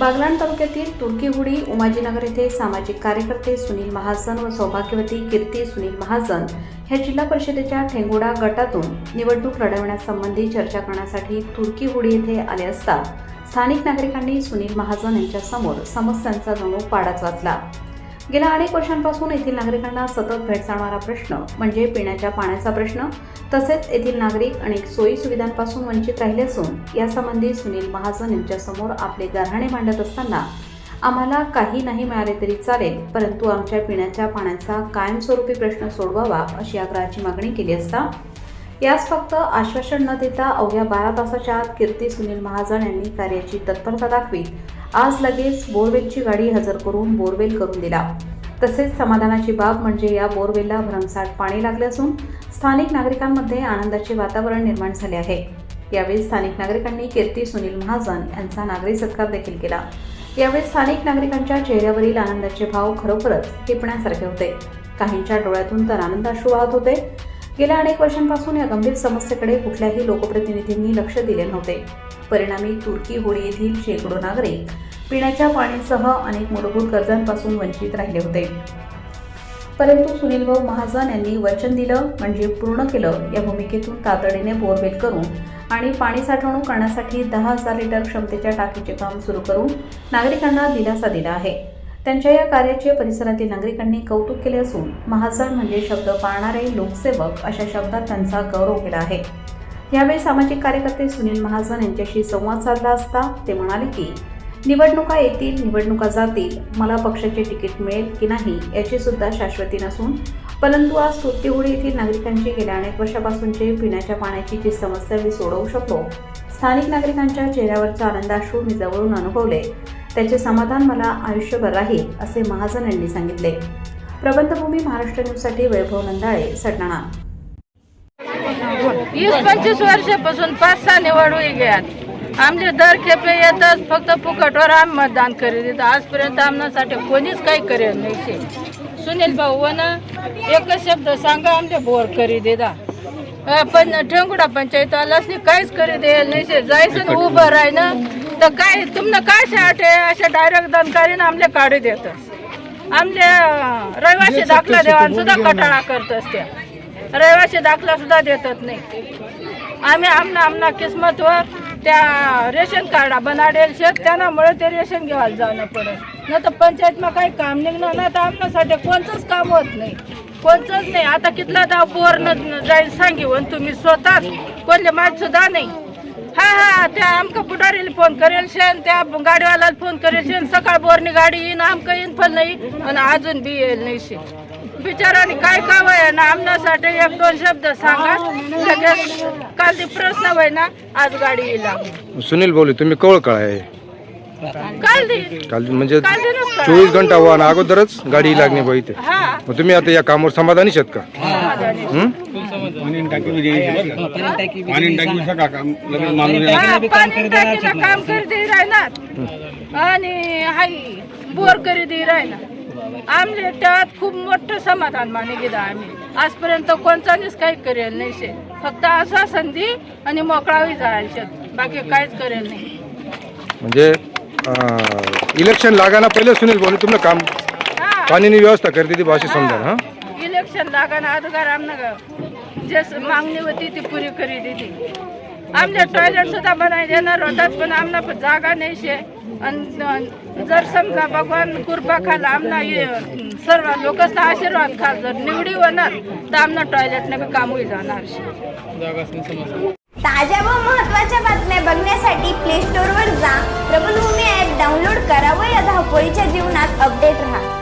बागलाण तालुक्यातील तुर्कीहुडी उमाजीनगर येथे सामाजिक कार्यकर्ते सुनील महाजन व सौभाग्यवती कीर्ती सुनील महाजन ह्या जिल्हा परिषदेच्या ठेंगुडा गटातून निवडणूक लढवण्यासंबंधी चर्चा करण्यासाठी तुर्कीहुडी येथे आले असता स्थानिक नागरिकांनी सुनील महाजन यांच्यासमोर समस्यांचा जणू पाडाच वाचला गेल्या अनेक वर्षांपासून येथील नागरिकांना सतत भेडसावणारा प्रश्न म्हणजे पिण्याच्या पाण्याचा प्रश्न तसेच येथील नागरिक अनेक सोयी सुविधांपासून वंचित राहिले असून यासंबंधी सुनील महाजन यांच्यासमोर आपले गारहाणे मांडत असताना आम्हाला काही नाही मिळाले तरी चालेल परंतु आमच्या पिण्याच्या पाण्याचा कायमस्वरूपी प्रश्न सोडवावा अशी आग्रहाची मागणी केली असता यास फक्त आश्वासन न देता अवघ्या बारा तासाच्या आत कीर्ती सुनील महाजन यांनी कार्याची तत्परता दाखवीत आज लगेच बोरवेलची गाडी हजर करून बोरवेल करून दिला. तसेच समाधानाची बाब म्हणजे या बोरवेलला भरमसाठ पाणी लागले असून स्थानिक नागरिकांमध्ये आनंदाचे वातावरण निर्माण झाले आहे. यावेळी स्थानिक नागरिकांनी कीर्ती सुनील महाजन यांचा नागरी सत्कार देखील केला. यावेळी स्थानिक नागरिकांच्या चेहऱ्यावरील आनंदाचे भाव खरोखरच टिपण्यासारखे होते. काहींच्या डोळ्यातून तर आनंदाश्रू वाहत होते. गेल्या अनेक वर्षांपासून या गंभीर समस्येकडे कुठल्याही लोकप्रतिनिधींनी लक्ष दिले नव्हते. परिणामी तुर्की होळी येथील शेकडो नागरिक पिण्याच्या पाण्यासह अनेक मूलभूत गरजांपासून वंचित राहिले होते. परंतु सुनील भाऊ महाजन यांनी वचन दिलं म्हणजे पूर्ण केलं या भूमिकेतून तातडीने बोरवेल करून आणि पाणी साठवणूक करण्यासाठी दहा हजार लिटर क्षमतेच्या टाकीचे काम सुरू करून नागरिकांना दिलासा दिला आहे. त्यांच्या या कार्याचे परिसरातील नागरिकांनी कौतुक केले असून महाजन म्हणजे शब्द पाळणारे लोकसेवक अशा शब्दात त्यांचा गौरव केला आहे. यावेळी सामाजिक कार्यकर्ते सुनील महाजन यांच्याशी संवाद साधला असता ते म्हणाले की निवडणुका येतील निवडणुका जातील मला पक्षाचे तिकीट मिळेल की नाही याची सुद्धा शाश्वती नसून परंतु आज तुर्तीहुडी येथील नागरिकांची गेल्या अनेक वर्षापासूनचे पिण्याच्या पाण्याची जी समस्या मी सोडवू शकलो स्थानिक नागरिकांच्या चेहऱ्यावरचा आनंदाश्रू मी जवळून अनुभवले. त्याचे समाधान मला आयुष्यभर राहील असे महाजन यांनी सांगितले. प्रबंधभूमी महाराष्ट्र न्यूजसाठी वैभव नंदाळे सटाणा वीस पंचवीस वर्षापासून पाच सहा निवडून गेल्यात आमचे दर खेपे येतात फक्त फुकटवर आम्ही मतदान करीत येतो. आजपर्यंत आमच्यासाठी कोणीच काही करेल नाही सुनील भाऊ वन एकच शब्द सांगा आमचे बोर करी देता पण ठेंगुडा पंचायत आलाच नाही काहीच करी देईल नाही जायचं उभं राही ना तर काय तुमनं काय शाट आहे अशा डायरेक्ट दनकारीनं आमले काढू देतात आमले रहिवासी दाखला देवान सुद्धा कटाळा करत असत्या रहिवासी दाखला सुद्धा देतात नाही. आम्ही आमना आमना किस्मतवर त्या रेशन कार्ड बनाडेल शेत त्यामुळे ते रेशन घ्यायला जाणं पडत. नाही तर पंचायतમાં काही काम निघणार ना तर आमच्यासाठी कोणतंच काम होत नाही. कोणतंच नाही. आता कितला दाव बोर न जाईल सांगीवन तुम्ही स्वतःच कोणले माहीत सुद्धा नाही. हा हा त्या आमका पुढारीला फोन करेल शेन त्या गाडीवाल्याला फोन करेल शेन सकाळ बोरणी गाडी येईन आमका येईन पण नाही. आणि अजून बी येईल नाही शे बिचाराने काय काम आहे ना आमनासाठी एक दोन शब्द सांगा. लगेच काल ते प्रश्न होय ना आज गाडी येईल सुनील बोलू तुम्ही कवळ काळ आहे. काल दे काल म्हणजे काल. चोवीस घंटा व्हा आणि अगोदरच गाडी लागणे बा इथे हा. मग तुम्ही आता या कामावर समाधानी आहेत का. हं? पाणी टाकी? पाणी टाकी काम लगेच माणूस हा, पाणी टाकीला काम करी दे राहणार. आणि हाय बोर करी दे राहणार. आमचे त्यात खूप मोठं समाधान माने गेलं आम्ही. आजपर्यंत कोणताच काही करेल नाही शे फक्त असा संधी आणि मोकळावी जायचे. बाकी काहीच करेल नाही. म्हणजे इलेक्शन लागाना पहिले सुनील बोलू तुमनं काम हा. पाणीनी व्यवस्था करते ती भाषा समजा हा? इलेक्शन लागाना अधकार आमना जे मागणी होती ती पुरी करी दिली. आमच्या टॉयलेट सुद्धा बनाय देणार होतात पण आमना पण जागा नाही शे. आणि जर समजा भगवान कृपा खाल आमना ये- सर्व लोकचा आशीर्वाद खाल जर निवडी होणार तर आमना टॉयलेटने बी काम होईल जाणार शे. ताज्या व महत्त्वाच्या बातम्या बघण्यासाठी प्ले धावपळीच्या जीवनात अपडेट राहा.